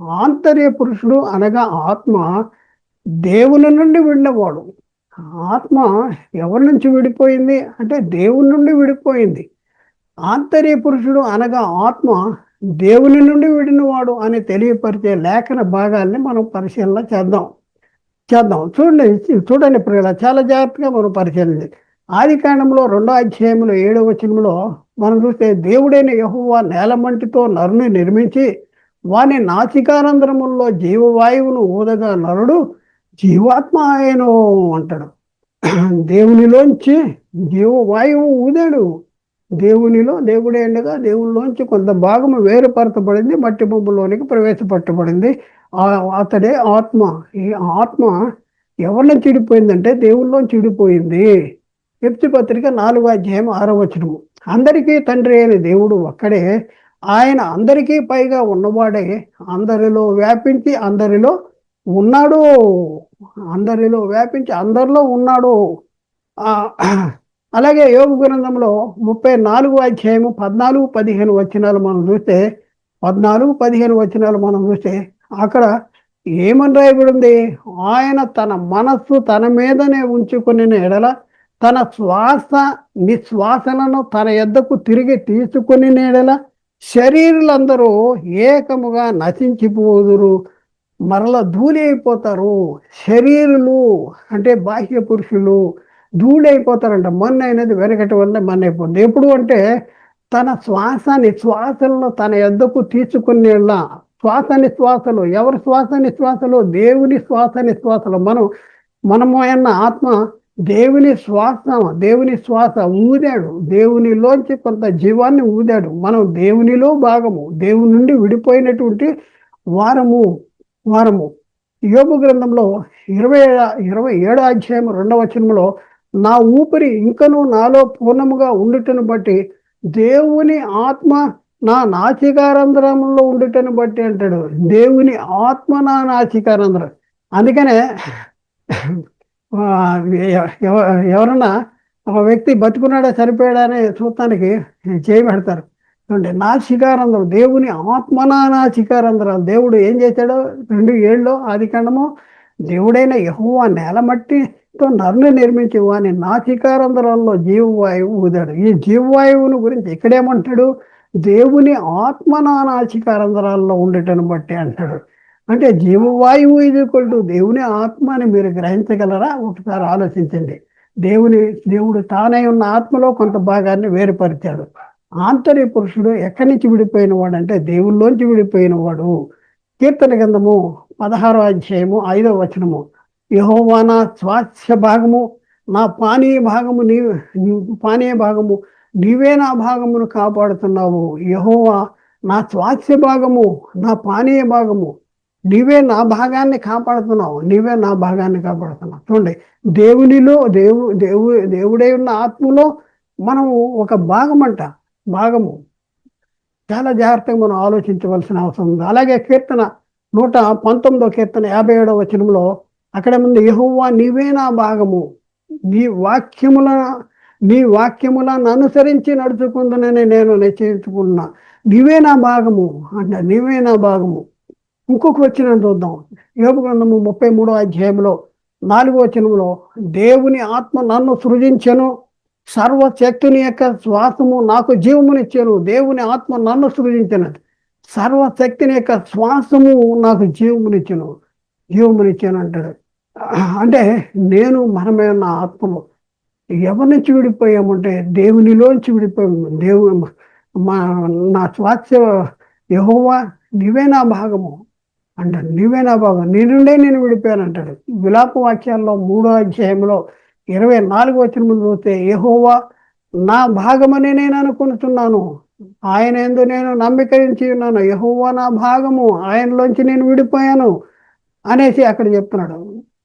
ఆంతర్య పురుషుడు అనగా ఆత్మ దేవుని నుండి విడినవాడు ఆత్మ ఎవరి నుంచి విడిపోయింది? అంటే దేవుని నుండి విడిపోయింది. ఆంతర్య పురుషుడు అనగా ఆత్మ దేవుని నుండి విడినవాడు అని తెలియపరిచే లేఖన భాగాల్ని మనం పరిశీలన చేద్దాం. చేద్దాం. చూడండి చూడండి ప్రియుల చాలా జాగ్రత్తగా మనం పరిశీలించి ఆది కాండంలో రెండో అధ్యాయంలో ఏడో వచనంలో మనం చూస్తే దేవుడైన యహోవా నేలమంటితో నరుని నిర్మించి వాని నాసికానందరముల్లో జీవవాయువును ఊదగా నరుడు జీవాత్మ ఆయను అంటాడు. దేవునిలోంచి జీవవాయువు ఊదాడు. దేవునిలో దేవుడే ఉండగా దేవునిలోంచి కొంత భాగము వేరుపరచబడింది మట్టి బొమ్మలోనికి ప్రవేశపెట్టబడింది. ఆ- అతడే ఆత్మ. ఈ ఆత్మ ఎవరిని చెడిపోయిందంటే దేవుల్లో చెడిపోయింది. ఎప్సి పత్రిక నాలుగో అధ్యాయం ఆరో వచనము. అందరికీ తండ్రి అయిన దేవుడు ఒక్కడే. ఆయన అందరికీ పైగా ఉన్నవాడే అందరిలో వ్యాపించి అందరిలో ఉన్నాడు. అందరిలో వ్యాపించి అందరిలో ఉన్నాడు. అలాగే యోగ గ్రంథంలో ముప్పై నాలుగు అధ్యాయము పద్నాలుగు పదిహేను వచనాలు మనం చూస్తే పద్నాలుగు పదిహేను వచనాలు మనం చూస్తే అక్కడ ఏమని రాయబడింది? ఆయన తన మనస్సు తన మీదనే ఉంచుకుని ఎడల తన శ్వాస నిశ్వాసలను తన ఎద్దకు తిరిగి తీసుకుని ఎడల శరీరులందరూ ఏకముగా నశించిపోదురు మరల ధూళి అయిపోతారు శరీరులు అంటే బాహ్య పురుషులు ధూళి అయిపోతారంట మన్ను అయినది వెనకటి వల్ల మన అయిపోతుంది ఎప్పుడు అంటే తన శ్వాసాన్ని శ్వాసలను తన ఎద్దకు తీసుకునేలా. శ్వాస నిశ్వాసలు ఎవరి శ్వాస నిశ్వాసలు? దేవుని శ్వాస నిశ్వాసలు. మనం మనము అయిన ఆత్మ దేవుని శ్వాస దేవుని శ్వాస ఊదాడు. దేవునిలోంచి కొంత జీవాన్ని ఊదాడు. మనం దేవునిలో భాగము దేవుని నుండి విడిపోయినటువంటి వారము వారము. యోగు గ్రంథంలో ఇరవై ఇరవై ఏడో అధ్యాయం రెండవ వచనంలో నా ఊపిరి ఇంకనూ నాలో పూర్ణముగా ఉండుటను బట్టి దేవుని ఆత్మ నా నాసికారంధ్రంలో ఉండుటను బట్టి అంటాడు. దేవుని ఆత్మ నా నాచికారంధ్రం అందుకనే ఎవరన్నా ఒక వ్యక్తి బతుకున్నాడా చనిపోయాడా అనే చూడటానికి చేయబెడతారు. చూడండి నా శిఖారంధ్రం దేవుని ఆత్మనా నా శిఖారంధ్రం దేవుడు ఏం చేశాడో రెండు ఏళ్ళు ఆది కాండము దేవుడైన యహోవా నేలమట్టితో నరుని నిర్మించి వాని నా శిఖారంధ్రాల్లో జీవవాయువు ఊదాడు. ఈ జీవవాయువుని గురించి ఇక్కడేమంటాడు? దేవుని ఆత్మ నా నాసికారంధ్రాల్లో ఉండటం బట్టి అంటాడు. అంటే జీవవాయువు ఇది టు దేవుని ఆత్మ అని మీరు గ్రహించగలరా? ఒకసారి ఆలోచించండి. దేవుని దేవుడు తానై ఉన్న ఆత్మలో కొంత భాగాన్ని వేరుపరిచాడు. ఆంతర్య పురుషుడు ఎక్కడి నుంచి విడిపోయిన వాడు అంటే దేవుల్లోంచి విడిపోయిన వాడు కీర్తన గంధము పదహారో అధ్యాయము ఐదో వచనము. యహోవా నా స్వాస్థ్య భాగము నా పానీయ భాగము నీ- పానీయ భాగము నీవే నా భాగమును కాపాడుతున్నావు. యహోవా నా స్వాస్థ్య భాగము నా పానీయ భాగము. నీవే నా భాగాన్ని కాపాడుతున్నావు. నీవే నా భాగాన్ని కాపాడుతున్నావు. చూడండి దేవునిలో దేవు దేవు దేవుడే ఉన్న ఆత్మలో మనము ఒక భాగం అంట భాగము. చాలా జాగ్రత్తగా మనం ఆలోచించవలసిన అవసరం ఉంది. అలాగే కీర్తన నూట పంతొమ్మిదో కీర్తన యాభై ఏడవ వచనంలో అక్కడ ముందు యహోవా నీవే నా భాగము. నీ వాక్యముల నీ వాక్యములను అనుసరించి నడుచుకుందనని నేను నిశ్చయించుకున్నా నీవే నా భాగము. అంటే. నీవే నా భాగము. ఇంకొక వచ్చిన చూద్దాం. యోగ గ్రంథము ముప్పై మూడో అధ్యాయంలో నాలుగో వచనంలో దేవుని ఆత్మ నన్ను సృజించను సర్వశక్తుని యొక్క శ్వాసము నాకు జీవమునిచ్చాను దేవుని ఆత్మ నన్ను సృజించినది సర్వశక్తిని యొక్క శ్వాసము నాకు జీవమునిచ్చాను జీవమునిచ్చాను అంటాడు. అంటే నేను మనమే ఉన్న ఆత్మలో ఎవరి నుంచి విడిపోయామంటే దేవునిలోంచి విడిపోయాము దేవు మా నా స్వాస్థ్య యహోవా నీవే నా భాగము. అంటాడు. నీవేనా నా భాగం నీ నుండే నేను విడిపోయాను అంటాడు. విలాప వాక్యాల్లో మూడో అధ్యాయంలో ఇరవై నాలుగు వచ్చిన ముందు చూస్తే ఏహోవా నా భాగమని నేను అనుకుంటున్నాను. ఆయన ఎందు నేను నమ్మికరించి ఉన్నాను. యహోవా నా భాగము. ఆయనలోంచి నేను విడిపోయాను అనేసి అక్కడ చెప్తున్నాడు.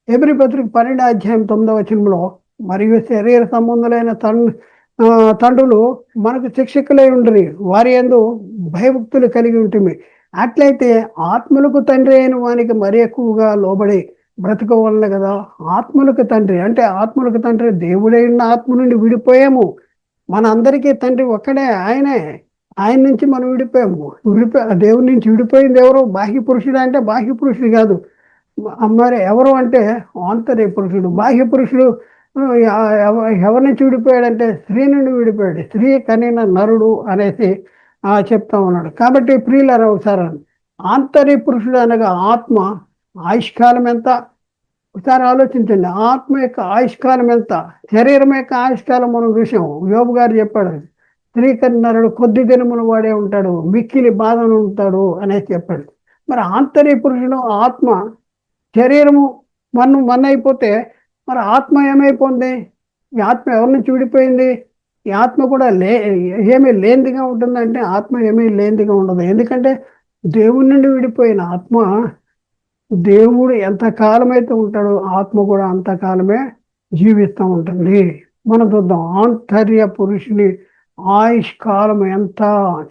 ఎబ్రి పత్రిక పన్నెండు అధ్యాయం తొమ్మిదవ వచనంలో మరియు శరీర సంబంధులైన తండ్రి తండ్రులు మనకు శిక్షకులై ఉండరు. వారి ఎందు భయభక్తులు కలిగి ఉంటుంది అట్లయితే ఆత్మలకు తండ్రి అయిన వానికి మరి ఎక్కువగా లోబడి బ్రతకవలన కదా. ఆత్మలకు తండ్రి అంటే ఆత్మలకు తండ్రి దేవుడైన ఆత్మ నుండి విడిపోయాము. మన అందరికీ తండ్రి ఒక్కడే ఆయనే. ఆయన నుంచి మనం విడిపోయాము. విడిపోయి దేవుడి నుంచి విడిపోయింది ఎవరు? బాహ్య పురుషుడు అంటే బాహ్య పురుషుడు కాదు. మరి ఎవరు అంటే ఆంతర్య పురుషుడు. బాహ్య పురుషుడు ఎవరి నుంచి విడిపోయాడంటే స్త్రీ నుండి విడిపోయాడు. స్త్రీ కనిన నరుడు అనేసి చెప్తా ఉన్నాడు. కాబట్టి ప్రియులరా ఒకసారి ఆంతర్య పురుషుడు అనగా ఆత్మ ఆయుష్కాలం ఎంత? ఒకసారి ఆలోచించండి. ఆత్మ యొక్క ఆయుష్కాలం ఎంత? శరీరం యొక్క ఆయుష్కాలం మనం చూసాం. యోబు గారు చెప్పాడు. స్త్రీకరణరుడు కొద్ది దినమును వాడే ఉంటాడు. మిక్కిలి బాధను ఉంటాడు అనేసి చెప్పాడు. మరి ఆంతర్య పురుషుడు ఆత్మ శరీరము మన్ను మన్ను అయిపోతే మరి ఆత్మ ఏమైపోయింది? ఈ ఆత్మ ఎవరి నుంచి విడిపోయింది ఈ ఆత్మ కూడా లే ఏమీ లేనిదిగా ఉంటుందంటే ఆత్మ ఏమీ లేనిదిగా ఉండదు. ఎందుకంటే దేవుడి నుండి విడిపోయిన ఆత్మ దేవుడు ఎంతకాలం అయితే ఉంటాడో ఆత్మ కూడా అంతకాలమే జీవిస్తూ ఉంటుంది. మనం చూద్దాం. ఆంతర్య పురుషుని ఆయుష్కాలం ఎంత?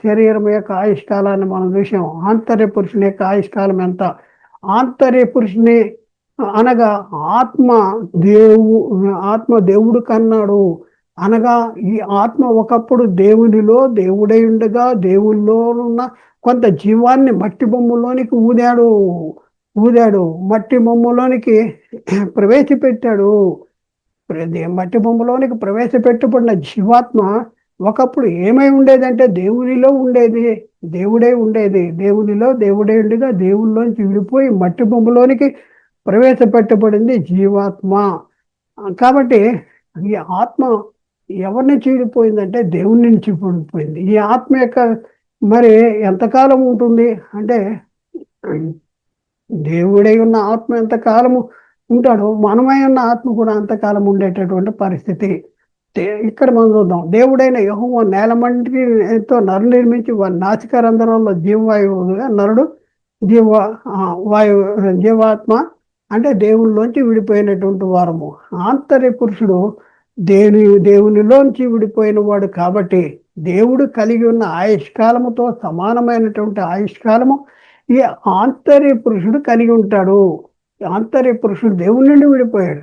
శరీరం యొక్క ఆయుష్కాలాన్ని మనం చూసాం. ఆంతర్య పురుషుని యొక్క ఆయుష్కాలం ఎంత? ఆంతర్య పురుషుని అనగా ఆత్మ దేవు ఆత్మ దేవుడు కన్నాడు. అనగా ఈ ఆత్మ ఒకప్పుడు దేవునిలో దేవుడై ఉండగా దేవుల్లో ఉన్న కొంత జీవాన్ని మట్టి బొమ్మలోనికి ఊదాడు. ఊదాడు. మట్టి బొమ్మలోనికి ప్రవేశపెట్టాడు. మట్టి బొమ్మలోనికి ప్రవేశపెట్టబడిన జీవాత్మ ఒకప్పుడు ఏమై ఉండేదంటే దేవునిలో ఉండేది. దేవుడే ఉండేది. దేవునిలో దేవుడే ఉండగా దేవుల్లోంచి విడిపోయి మట్టి బొమ్మలోనికి ప్రవేశపెట్టబడింది జీవాత్మ. కాబట్టి ఈ ఆత్మ ఎవరిని చీడిపోయిందంటే దేవుని నుంచి ఈ ఆత్మ యొక్క మరి ఎంతకాలం ఉంటుంది? అంటే దేవుడై ఉన్న ఆత్మ ఎంతకాలము ఉంటాడో మనమై ఉన్న ఆత్మ కూడా అంతకాలం ఉండేటటువంటి పరిస్థితి. ఇక్కడ మనం చూద్దాం. దేవుడైన యహోవ నేలమంటితో నరు నిర్మించి వారి నాసిక రంధ్రంలో జీవవాయువుగా నరుడు జీవ వాయు జీవాత్మ అంటే దేవుళ్ళలోంచి విడిపోయినటువంటి వారము. ఆంతర్య పురుషుడు దేవుని దేవునిలోంచి విడిపోయిన వాడు కాబట్టి దేవుడు కలిగి ఉన్న ఆయుష్కాలముతో సమానమైనటువంటి ఆయుష్కాలము ఈ ఆంతర్య పురుషుడు కలిగి ఉంటాడు. ఆంతర్య పురుషుడు దేవుని నుండి విడిపోయాడు.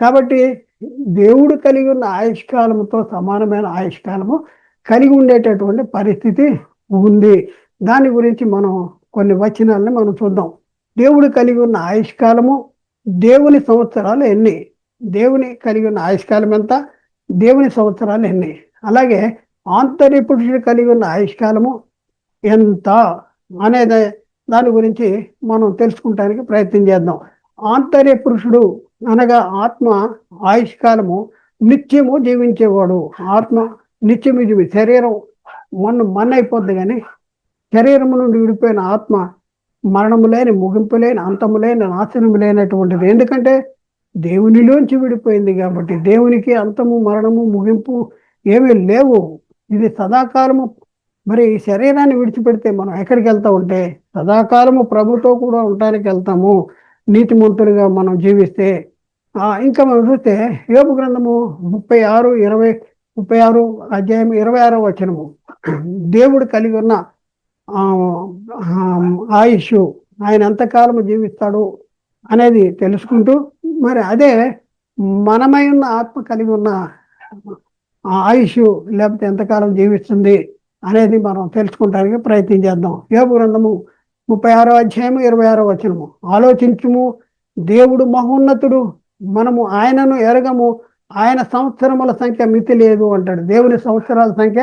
కాబట్టి దేవుడు కలిగి ఉన్న ఆయుష్కాలముతో సమానమైన ఆయుష్కాలము కలిగి ఉండేటటువంటి పరిస్థితి ఉంది. దాని గురించి మనం కొన్ని వచనాలని మనం చూద్దాం. దేవుడు కలిగి ఉన్న ఆయుష్కాలము దేవుని సంవత్సరాలు ఎన్ని? దేవుని కలిగి ఉన్న ఆయుష్కాలం ఎంత? దేవుని సంవత్సరాలు ఎన్ని? అలాగే ఆంతర్య పురుషుడు కలిగి ఉన్న ఆయుష్కాలము ఎంత అనేది దాని గురించి మనం తెలుసుకుంటానికి ప్రయత్నం చేద్దాం. ఆంతర్య పురుషుడు అనగా ఆత్మ ఆయుష్కాలము నిత్యము జీవించేవాడు. ఆత్మ నిత్యము జీవి శరీరం మన్ను మన్నైపోద్ది కానీ శరీరము నుండి విడిపోయిన ఆత్మ మరణము లేని ముగింపు లేని అంతము లేని నాశనము లేనటువంటిది. ఎందుకంటే దేవునిలోంచి విడిపోయింది కాబట్టి దేవునికి అంతము మరణము ముగింపు ఏమీ లేవు. ఇది సదాకాలము. మరి ఈ శరీరాన్ని విడిచిపెడితే మనం ఎక్కడికి వెళ్తా ఉంటే? సదాకాలము ప్రభుతో కూడా ఉండటానికి వెళ్తాము. నీతిమంతులుగా మనం జీవిస్తే. ఇంకా మనం చూస్తే యోపు గ్రంథము ముప్పై ఆరు ఇరవై ముప్పై ఆరు అధ్యాయం ఇరవై ఆరో వచనము. దేవుడు కలిగి ఉన్న ఆయుష్ ఆయన ఎంతకాలము జీవిస్తాడు అనేది తెలుసుకుంటూ మరి అదే మనమై ఉన్న ఆత్మ కలిగి ఉన్న ఆయుష్ లేకపోతే ఎంతకాలం జీవిస్తుంది అనేది మనం తెలుసుకుంటానికి ప్రయత్నం చేద్దాం. యోగు గ్రంథము ముప్పై ఆరో అధ్యాయము ఇరవై ఆరో వచనము. ఆలోచించుము దేవుడు మహోన్నతుడు మనము ఆయనను ఎరగము ఆయన సంవత్సరముల సంఖ్య మితి లేదు అంటాడు. దేవుని సంవత్సరాల సంఖ్య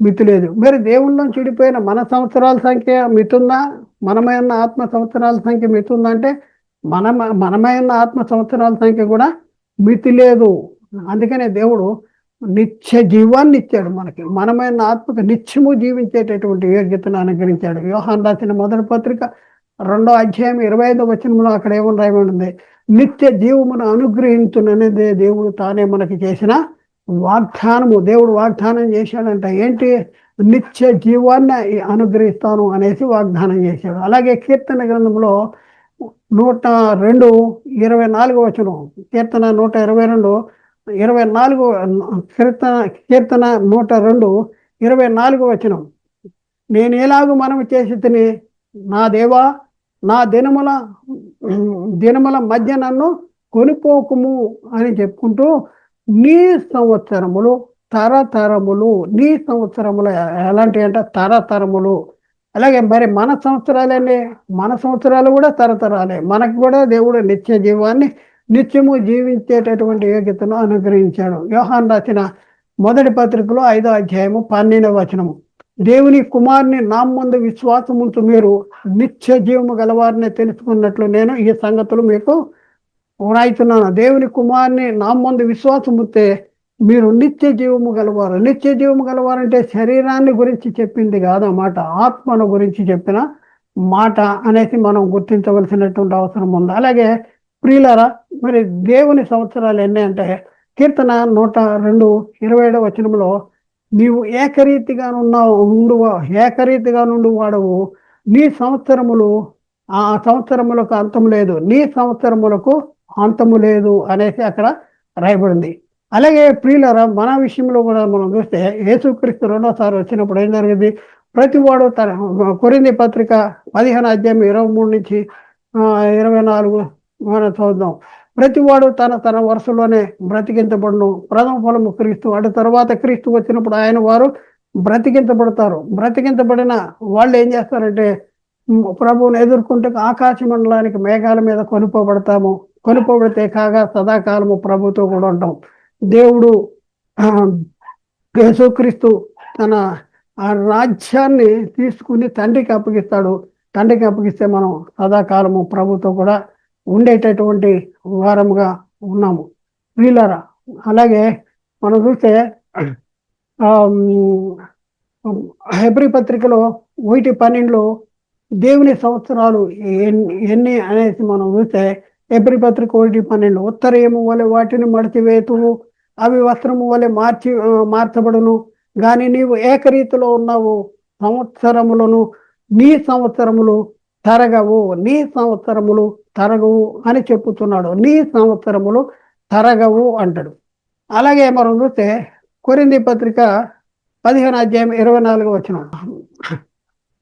మితి లేదు మరి దేవుళ్ళలో చెడిపోయిన మన సంవత్సరాల సంఖ్య మితుందా? మనమై ఉన్న ఆత్మ సంవత్సరాల సంఖ్య మితుందా అంటే మన మనమైన ఆత్మ సంవత్సరాల సంఖ్య కూడా మితి లేదు. అందుకనే దేవుడు నిత్య జీవాన్ని ఇచ్చాడు మనకి. మనమైన ఆత్మకు నిత్యము జీవించేటటువంటి యోగ్యతను అనుగ్రహించాడు. వ్యూహాన్ రాసిన మొదటి పత్రిక రెండో అధ్యాయం ఇరవై ఐదో వచనంలో అక్కడ ఏమని రాయబడింది నిత్య జీవమును అనుగ్రహించుననేదే దేవుడు తానే మనకి చేసిన వాగ్దానము. దేవుడు వాగ్దానం చేశాడంట ఏంటి? నిత్య జీవాన్ని అనుగ్రహిస్తాను అనేసి వాగ్దానం చేశాడు. అలాగే కీర్తన గ్రంథంలో నూట రెండు ఇరవై నాలుగు వచనం. కీర్తన నూట ఇరవై రెండు ఇరవై నాలుగు కీర్తన కీర్తన నూట రెండు ఇరవై నాలుగు వచనం. నేను ఎలాగూ మనం చేసి తిని నా దేవా నా దినముల దినముల మధ్య నన్ను కొనిపోకుము అని చెప్పుకుంటూ నీ సంవత్సరములు తరతరములు నీ సంవత్సరములు ఎలాంటి అంటే తరతరములు అలాగే మరి మన సంవత్సరాలని మన సంవత్సరాలు కూడా తరతరాలే. మనకు కూడా దేవుడు నిత్య జీవాన్ని నిత్యము జీవించేటటువంటి యోగ్యతను అనుగ్రహించాడు. యోహాన్ రాసిన మొదటి పత్రికలో ఐదో అధ్యాయము పన్నెండవ వచనము. దేవుని కుమారుని నా ముందు విశ్వాసముంచు మీరు నిత్య జీవము గలవారిని తెలుసుకున్నట్లు నేను ఈ సంగతులు మీకు వ్రాయితున్నాను. దేవుని కుమారుని నా ముందు విశ్వాసముతే మీరు నిత్య జీవము గలవారు. నిత్య జీవము గలవారంటే శరీరాన్ని గురించి చెప్పింది కాదన్నమాట ఆత్మను గురించి చెప్పిన మాట అనేసి మనం గుర్తించవలసినటువంటి అవసరం ఉంది. అలాగే ప్రియులరా మరి దేవుని సంవత్సరాలు ఎన్ని అంటే కీర్తన నూట రెండు ఇరవై ఏడవ వచనంలో నీవు ఏకరీతిగా ఉన్నావు ఉండు ఏకరీతిగా నుండి వాడవు. నీ సంవత్సరములు ఆ సంవత్సరములకు అంతం లేదు. నీ సంవత్సరములకు అంతము లేదు అనేసి అక్కడ రాయబడింది. అలాగే ప్రియులరా మన విషయంలో కూడా మనం చూస్తే యేసుక్రీస్తు రెండోసారి వచ్చినప్పుడు ఏం జరిగింది? ప్రతి వాడు తన కొరింది పత్రిక పదిహేను అధ్యాయం ఇరవై మూడు నుంచి ఇరవై నాలుగు మనం చూద్దాం ప్రతివాడు తన తన వరుసలోనే బ్రతికించబడును. ప్రథమ ఫలము క్రీస్తు అటు తర్వాత క్రీస్తు వచ్చినప్పుడు ఆయన వారు బ్రతికించబడతారు. బ్రతికించబడిన వాళ్ళు ఏం చేస్తారంటే ప్రభువుని ఎదుర్కొంటే ఆకాశ మండలానికి మేఘాల మీద కొనుక్కోబడతాము కొనుక్కోబడితే కాగా సదాకాలము ప్రభుతో కూడా ఉంటాం. దేవుడు యేసుక్రీస్తు తన ఆ రాజ్యాన్ని తీసుకుని తండ్రికి అప్పగిస్తాడు. తండ్రికి అప్పగిస్తే మనం సదాకాలము ప్రభుతో కూడా ఉండేటటువంటి వారముగా ఉన్నాము. వీళ్ళరా అలాగే మనం చూస్తే హెబ్రి పత్రికలో ఒకటి పన్నెండులో దేవుని సంవత్సరాలు ఎన్ని అనేసి మనం చూస్తే ఎబ్రి పత్రిక ఒకటి పన్నెండు ఉత్తరయము వలె వాటిని మడిచివేతువు అవి వస్త్రము వలె మార్చి మార్చబడును. కానీ నీవు ఏకరీతిలో ఉన్నావు. సంవత్సరములను నీ సంవత్సరములు తరగవు. నీ సంవత్సరములు తరగవు అని చెప్పుతున్నాడు. నీ సంవత్సరములు తరగవు అంటాడు. అలాగే మనం చూస్తే కొరింది పత్రిక పదిహేను అధ్యాయం ఇరవై నాలుగు వచనం.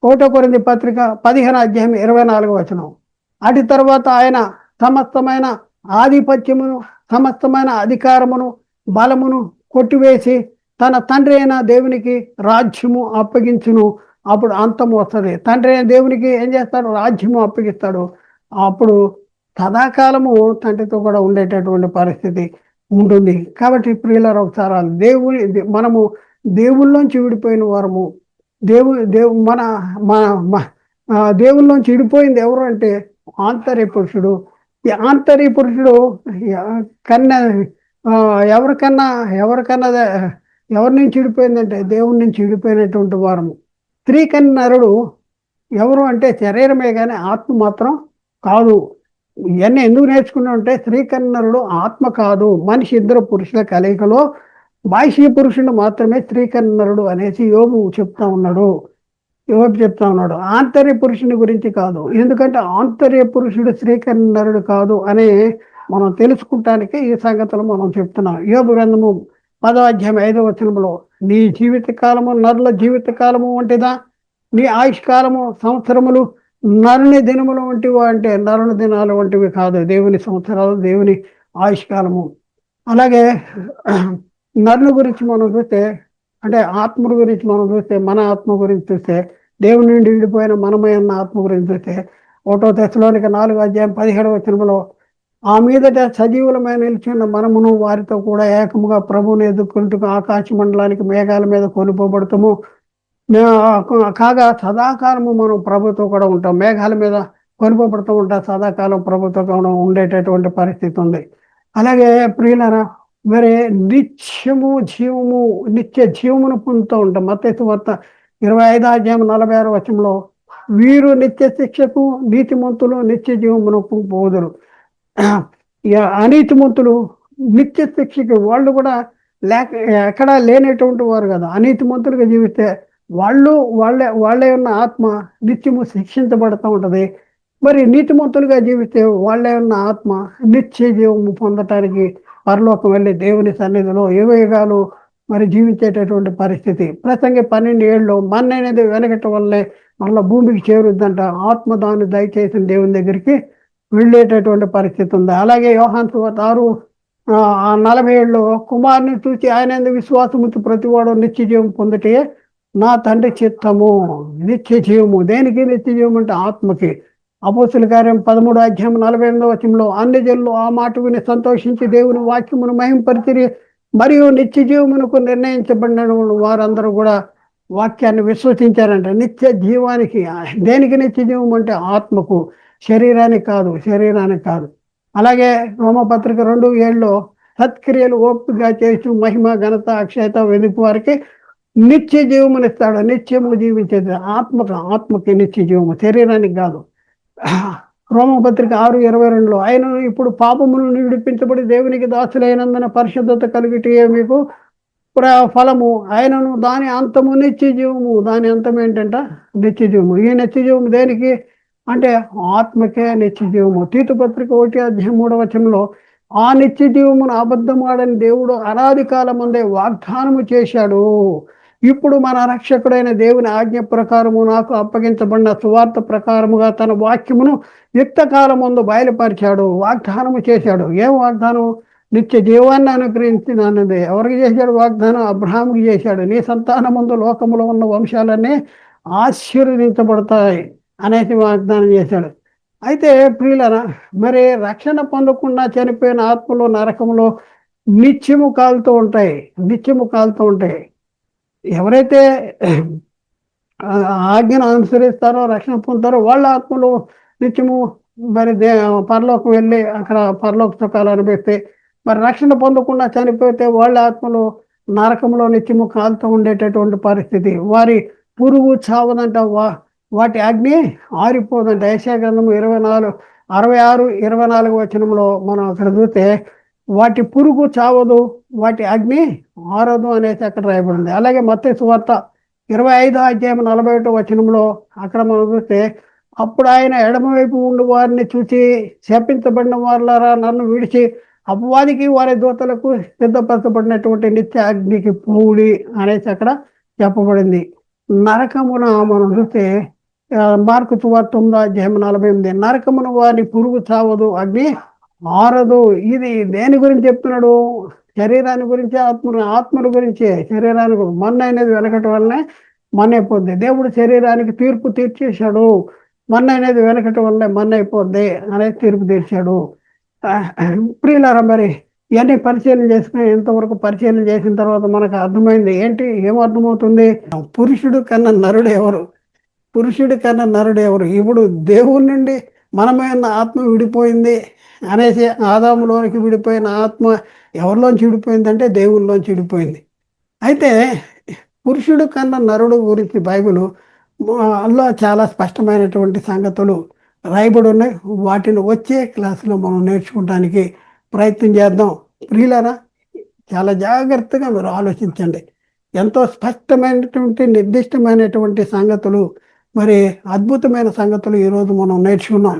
కోట కొరింది పత్రిక పదిహేను అధ్యాయం ఇరవై నాలుగు వచనం. అటు తర్వాత ఆయన సమస్తమైన ఆధిపత్యమును సమస్తమైన అధికారమును బలమును కొట్టివేసి తన తండ్రి అయిన దేవునికి రాజ్యము అప్పగించును. అప్పుడు అంతం వస్తుంది. తండ్రి అయిన దేవునికి ఏం చేస్తాడు? రాజ్యము అప్పగిస్తాడు. అప్పుడు సదాకాలము తండ్రితో కూడా ఉండేటటువంటి పరిస్థితి ఉంటుంది. కాబట్టి ప్రియుల ఒకసారి దేవుని మనము దేవుళ్ళలోంచి విడిపోయిన వారము. దేవు దేవు మన మన దేవుళ్ళలోంచి విడిపోయింది ఎవరు అంటే ఆంతర్య పురుషుడు ఈ ఆంతర్య పురుషుడు కన్నా ఎవరికన్నా ఎవరికన్నా ఎవరి నుంచి విడిపోయిందంటే దేవుడి నుంచి విడిపోయినటువంటి వారము. స్త్రీ నరుడు ఎవరు అంటే శరీరమే కానీ ఆత్మ మాత్రం కాదు. ఇవన్నీ ఎందుకు నేర్చుకున్నా అంటే స్త్రీకన్నరుడు ఆత్మ కాదు. మనిషి ఇద్దరు పురుషుల కలయికలో బాహ్య పురుషుడు మాత్రమే స్త్రీకన్నరుడు అనేసి యోగు చెప్తా ఉన్నాడు. యోగు చెప్తా ఉన్నాడు. ఆంతర్య పురుషుని గురించి కాదు. ఎందుకంటే ఆంతర్య పురుషుడు స్త్రీకన్నరుడు కాదు అని మనం తెలుసుకుంటానికి ఈ సంగతులు మనం చెప్తున్నాం. యోగ గ్రంథము పదవాధ్యాయం ఐదో వచనంలో నీ జీవిత కాలము నరుల జీవిత కాలము వంటిదా? నీ ఆయుష్కాలము సంవత్సరములు నరుని దినములు వంటివి? అంటే నరుని దినాలు వంటివి కాదు. దేవుని సంవత్సరాలు దేవుని ఆయుష్కాలము అలాగే నరుని గురించి మనం చూస్తే అంటే ఆత్మల గురించి మనం చూస్తే మన ఆత్మ గురించి చూస్తే దేవుని నుండి విడిపోయిన మనమే ఉన్న ఆత్మ గురించి చూస్తే ఒకటో దశలోనికి నాలుగు అధ్యాయం పదిహేడు వచనంలో ఆ మీదట సజీవులమై నిలిచిన మనమును వారితో కూడా ఏకముగా ప్రభువుని ఎదుర్కొంటూ ఆకాశ మండలానికి మేఘాల మీద కొనుపోబడతాము కాగా సదాకాలము మనం ప్రభుతో కూడా ఉంటాం. మేఘాల మీద కొనుపబడుతూ ఉంటాం. సదాకాలం ప్రభుత్వం ఉండేటటువంటి పరిస్థితి ఉంది. అలాగే ప్రియులరా మరి నిత్యము జీవము నిత్య జీవమును పొందుతూ ఉంటాం. మత్స్సు వార్త ఇరవై ఐదు అధ్యాయం నలభై ఆరు వచనంలో వీరు నిత్య శిక్షకు నీతిమంతులు నిత్య జీవమునకు పోదురు. అనీతిమంతులు నిత్య శిక్షకి వాళ్ళు కూడా లేక ఎక్కడా లేనటువంటి వారు కదా. అనీతిమంతులుగా జీవిస్తే వాళ్ళు వాళ్ళే వాళ్ళే ఉన్న ఆత్మ నిత్యము శిక్షించబడుతూ ఉంటుంది. మరి నీతిమంతులుగా జీవిస్తే వాళ్ళే ఉన్న ఆత్మ నిత్య జీవము పొందటానికి పరలోకం వెళ్ళి దేవుని సన్నిధిలో యుగయుగాలు మరి జీవించేటటువంటి పరిస్థితి. ప్రసంగి పన్నెండు ఏళ్ళు మన్న అనేది వెనకటం వల్లే మళ్ళీ భూమికి చేరుద్దంట. ఆత్మ దాన్ని దయచేసిన దేవుని దగ్గరికి వెళ్ళేటటువంటి పరిస్థితి ఉంది. అలాగే యోహాన్ ఆరు ఆ నలభై ఏళ్ళు కుమారుని చూసి ఆయన ఎందుకు విశ్వాసముతో ప్రతివాడు నిత్య జీవం పొందటే నా తండ్రి చిత్తము. నిత్య జీవము దేనికి నిత్య జీవం అంటే ఆత్మకి. అపోసుల కార్యం పదమూడు అధ్యాయం నలభై ఎనిమిదవ వచనంలో అన్ని జల్లు ఆ మాట విని సంతోషించి దేవుని వాక్యమును మహింపరిచిరి మరియు నిత్య జీవమునకు నిర్ణయించబడిన వారందరూ కూడా వాక్యాన్ని విశ్వసించారంట. నిత్య జీవానికి దేనికి నిత్య జీవం అంటే ఆత్మకు. శరీరానికి కాదు శరీరానికి కాదు. అలాగే రోమపత్రిక రెండు ఏళ్ళు సత్క్రియలు ఓపికగా చేస్తూ మహిమ ఘనత అక్షయత వెదుపు వారికి నిత్య జీవమునిస్తాడు నిత్యము జీవించేది ఆత్మకు ఆత్మకి నిత్య జీవము శరీరానికి కాదు. రోమపత్రిక ఆరు ఇరవై రెండులో ఆయన ఇప్పుడు పాపములను విడిపించబడి దేవునికి దాసులైనందున పరిశుద్ధత కలిగితే మీకు ఫలము. ఆయనను దాని అంతము నిత్య జీవము. దాని అంతం ఏంటంట నిత్య జీవము. ఈ నిత్య జీవము దేనికి? అంటే ఆత్మకే నిత్య జీవము తీతుపత్రిక ఒకటి అధ్యాయం మూడవ వచనంలో ఆ నిత్య జీవమును అబద్ధమాడని దేవుడు అనాది కాలం ముందే వాగ్దానము చేశాడు. ఇప్పుడు మన రక్షకుడైన దేవుని ఆజ్ఞ ప్రకారము నాకు అప్పగించబడిన సువార్త ప్రకారముగా తన వాక్యమును యుక్తకాలం ముందు బయలుపరిచాడు. వాగ్దానము చేశాడు. ఏం వాగ్దానం? నిత్య జీవాన్ని అనుగ్రహించినది. ఎవరికి చేశాడు వాగ్దానం? అబ్రహాంకి చేశాడు. నీ సంతానం ముందు లోకములో ఉన్న వంశాలన్నీ ఆశీర్వదించబడతాయి. అనేసి వాగ్దానం చేశాడు. అయితే ప్రియులరా మరి రక్షణ పొందకుండా చనిపోయిన ఆత్మలు నరకంలో నిత్యము కాలుతూ ఉంటాయి నిత్యము కాలుతూ ఉంటాయి. ఎవరైతే ఆజ్ఞను అనుసరిస్తారో రక్షణ పొందుతారో వాళ్ళ ఆత్మలు నిత్యము మరి దే పరలోకి వెళ్ళి అక్కడ పరలోక సుఖాలు అనిపిస్తే మరి రక్షణ పొందకుండా చనిపోతే వాళ్ళ ఆత్మలు నరకంలో నిత్యము కాలుతూ ఉండేటటువంటి పరిస్థితి. వారి పురుగు చావదంట వా వాటి అగ్ని ఆరిపోదంట గ్రంథము ఇరవై నాలుగు అరవై ఆరు ఇరవై నాలుగు వచనంలో మనం అక్కడ చూస్తే వాటి పురుగు చావదు వాటి అగ్ని ఆరదు అనేసి అక్కడ రాయబడింది. అలాగే మత్స్య సువార్త ఇరవై ఐదో అధ్యాయం నలభై ఒకటో వచనంలో అక్కడ మనం చూస్తే అప్పుడు ఆయన ఎడమవైపు ఉండి వారిని చూసి శపించబడిన వారులారా నన్ను విడిచి అపవాదికి వారి దూతలకు సిద్ధపరచబడినటువంటి నిత్య అగ్నికి పూడి అనేసి అక్కడ చెప్పబడింది. నరకమున మనం చూస్తే మార్కు తువార్ తొమ్మిదో అధ్యాయం నలభై ఎనిమిది. నరకమును వారిని పురుగు చావదు అగ్ని ఆరదు ఇది దేని గురించి చెప్తున్నాడు? శరీరాన్ని గురించి ఆత్మ ఆత్మను గురించి. శరీరానికి మన్న అనేది వెనకటి వల్లనే మన్నైపోద్ది అయిపోద్ది. దేవుడు శరీరానికి తీర్పు తీర్చేశాడు. మన్న అనేది వెనకటి వల్లనే మన్నైపోద్ది అయిపోద్ది అనేది తీర్పు తీర్చాడు. ప్రియులారా మరి ఇవన్నీ పరిశీలన చేసుకుని ఇంతవరకు పరిశీలన చేసిన తర్వాత మనకు అర్థమైంది. ఏంటి? ఏమర్థమవుతుంది పురుషుడు కన్నా నరుడు ఎవరు? పురుషుడి కన్నా నరుడు ఎవరు? ఇప్పుడు దేవుడి నుండి మనమైన ఆత్మ విడిపోయింది అనేసి ఆదాములోనికి విడిపోయిన ఆత్మ ఎవరిలోంచి విడిపోయిందంటే దేవుళ్ళలోంచి విడిపోయింది. అయితే పురుషుడు కన్నా నరుడు గురించి బైబిల్ అల్లో చాలా స్పష్టమైనటువంటి సంగతులు రాయబడి ఉన్నాయి. వాటిని వచ్చే క్లాసులో మనం నేర్చుకోవడానికి ప్రయత్నం చేద్దాం. ప్రియులరా చాలా జాగ్రత్తగా మీరు ఆలోచించండి. ఎంతో స్పష్టమైనటువంటి నిర్దిష్టమైనటువంటి సంగతులు మరి అద్భుతమైన సంగతులు ఈరోజు మనం నేర్చుకున్నాం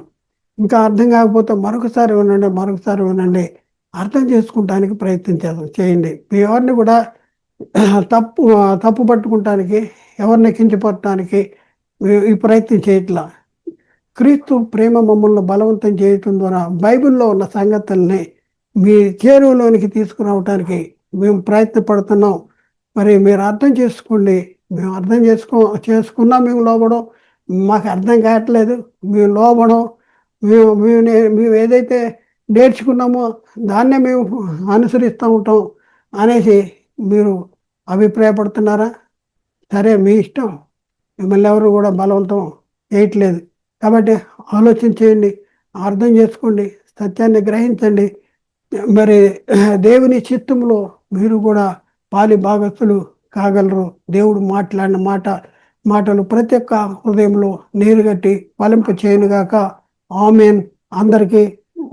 ఇంకా అర్థం కాకపోతే మరొకసారి వినండి మరొకసారి వినండి. అర్థం చేసుకుంటానికి ప్రయత్నం చేయండి. చేయండి ఎవరిని కూడా తప్పు తప్పు పట్టుకుంటానికి ఎవరిని కించపట్టడానికి ఈ ప్రయత్నం చేయట్లా. క్రీస్తు ప్రేమ మమ్మల్ని బలవంతం చేయటం ద్వారా బైబిల్లో ఉన్న సంగతుల్ని మీ చేరువలోనికి తీసుకురావటానికి మేము ప్రయత్నపడుతున్నాం. మరి మీరు అర్థం చేసుకోండి. మేము అర్థం చేసుకో చేసుకున్నా మేము లోపడం. మాకు అర్థం కావట్లేదు. మేము లోపడం. మేము మేము మేము ఏదైతే నేర్చుకున్నామో దాన్నే మేము అనుసరిస్తూ ఉంటాం అనేసి మీరు అభిప్రాయపడుతున్నారా? సరే మీ ఇష్టం. మిమ్మల్ని ఎవరు కూడా బలవంతం చేయట్లేదు. కాబట్టి ఆలోచన చేయండి. అర్థం చేసుకోండి. సత్యాన్ని గ్రహించండి. మరి దేవుని చిత్తంలో మీరు కూడా పాలి భాగస్తులు కాగలరు. దేవుడు మాట్లాడిన మాట మాటలు ప్రతి ఒక్క హృదయంలో నీరుగట్టి ఫలింప చేయనుగాక ఆమెన్. అందరికీ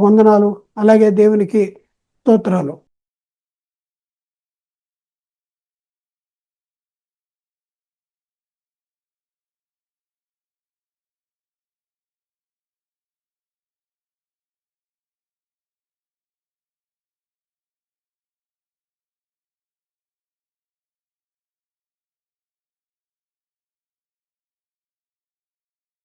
వందనాలు. అలాగే దేవునికి స్తోత్రాలు.